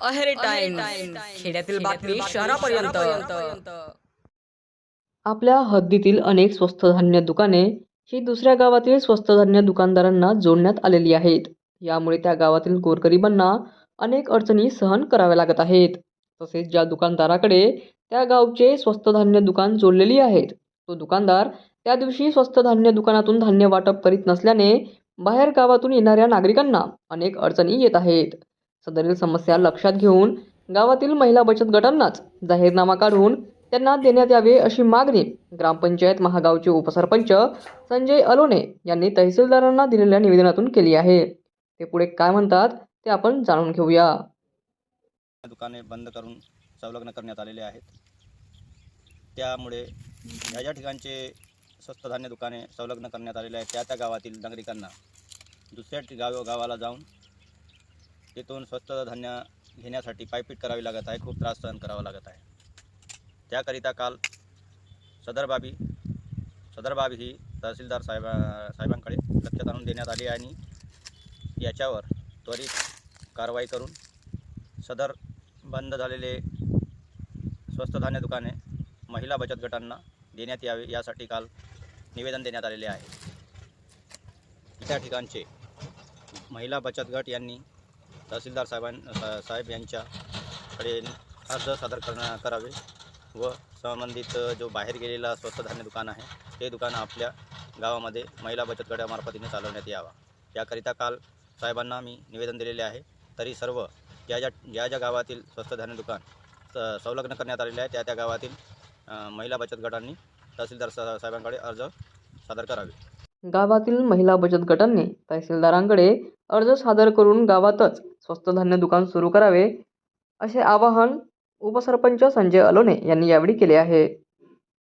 Aheri time खेड्यातील बातमी शहरापर्यंत. आपल्या हद्दीतील अनेक स्वस्त धान्य दुकाने ही दुसऱ्या गावातील स्वस्त धान्य दुकानदारांना जोडण्यात आलेली आहेत. यामुळे त्या गावातील गोरगरिबांना अनेक अडचणी सहन कराव्या लागत आहेत. तसेच ज्या दुकानदाराकडे त्या गावचे स्वस्त धान्य दुकान जोडलेली आहेत तो दुकानदार त्या दिवशी स्वस्त धान्य दुकानातून धान्य वाटप करीत नसल्याने बाहेर गावातून येणाऱ्या नागरिकांना अनेक अडचणी येत आहेत. सदरील समस्या लक्षात घेऊन गावातील महिला बचत गटांनाच जाहीरनामा काढून त्यांना देण्यात यावे अशी मागणी ग्रामपंचायत महागावचे उपसरपंच संजय अलोने यांनी तहसीलदारांना दिलेल्या निवेदनातून केली आहे. ते पुढे काय म्हणतात ते आपण जाणून घेऊया. दुकाने बंद करून संलग्न करण्यात आलेले आहेत. त्यामुळे या ज्या ठिकाणचे स्वस्त धान्य दुकाने संलग्न करण्यात आलेले आहेत त्या त्या गावातील नागरिकांना दुसऱ्या गाव गावाला जाऊन तिथून स्वस्त धान्य घेण्यासाठी पायपीट करावी लागत आहे खूप त्रास सहन करावा लागत आहे. त्याकरिता काल सदर बाबी सदर बाबी ही तहसीलदार साहेबा साहेबांकडे लक्षात आणून देण्यात आली आणि याच्यावर त्वरित कारवाई करून सदर बंद झालेले स्वस्त धान्य दुकाने महिला बचत गटांना देण्यात यावे यासाठी काल निवेदन देण्यात आलेले आहे. त्या ठिकाणचे महिला बचत गट यांनी तहसीलदार साहेबां साहेब यांच्याकडे अर्ज सादर करणं करावे व संबंधित जो बाहेर गेलेला स्वस्त धान्य दुकान आहे ते दुकान आपल्या गावामध्ये महिला बचत गटामार्फतीने चालवण्यात यावा. याकरिता काल साहेबांना मी निवेदन दिलेले आहे. तरी सर्व ज्या ज्या ज्या ज्या गावातील स्वस्त धान्य दुकान स- संलग्न करण्यात आलेले आहे त्या त्या गावातील महिला बचत गटांनी तहसीलदार सा- साहेबांकडे अर्ज सादर करावे. गावातील महिला बचत गटांनी तहसीलदारांकडे अर्ज सादर करून गावातच स्वस्त धान्य दुकान सुरू करावे असे आवाहन उपसरपंच संजय अलोने यांनी यावेळी केले आहे.